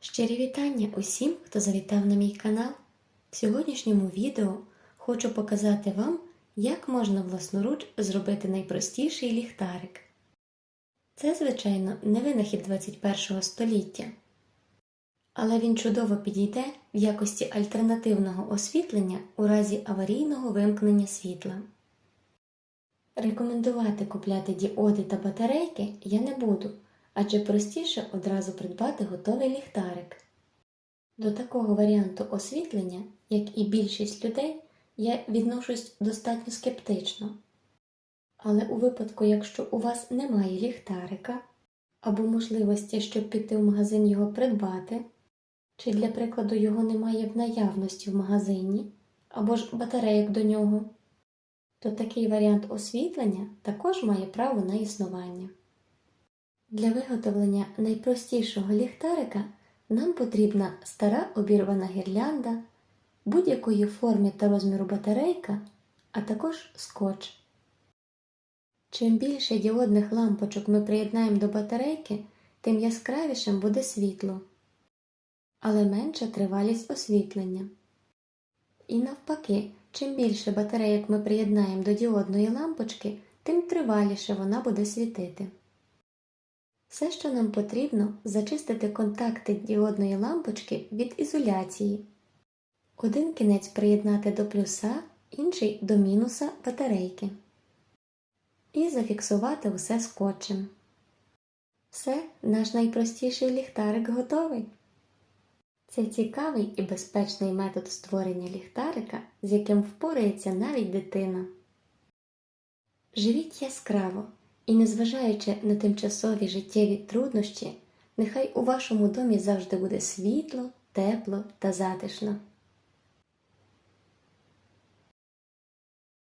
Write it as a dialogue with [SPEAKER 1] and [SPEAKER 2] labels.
[SPEAKER 1] Щирі вітання усім, хто завітав на мій канал. В сьогоднішньому відео хочу показати вам, як можна власноруч зробити найпростіший ліхтарик. Це, звичайно, не винахід 21 століття, але він чудово підійде в якості альтернативного освітлення у разі аварійного вимкнення світла. Рекомендувати купляти діоди та батарейки я не буду, адже простіше одразу придбати готовий ліхтарик. До такого варіанту освітлення, як і більшість людей, я відношусь достатньо скептично. Але у випадку, якщо у вас немає ліхтарика або можливості, щоб піти в магазин його придбати, чи для прикладу його немає в наявності в магазині, або ж батарейок до нього, то такий варіант освітлення також має право на існування. Для виготовлення найпростішого ліхтарика нам потрібна стара обірвана гірлянда, будь-якої форми та розміру батарейка, а також скотч. Чим більше діодних лампочок ми приєднаємо до батарейки, тим яскравішим буде світло, але менша тривалість освітлення. І навпаки, чим більше батарейок ми приєднаємо до діодної лампочки, тим триваліше вона буде світити. Все, що нам потрібно, зачистити контакти діодної лампочки від ізоляції. Один кінець приєднати до плюса, інший до мінуса батарейки. І зафіксувати усе скотчем. Все, наш найпростіший ліхтарик готовий. Це цікавий і безпечний метод створення ліхтарика, з яким впорається навіть дитина. Живіть яскраво і, незважаючи на тимчасові життєві труднощі, нехай у вашому домі завжди буде світло, тепло та затишно.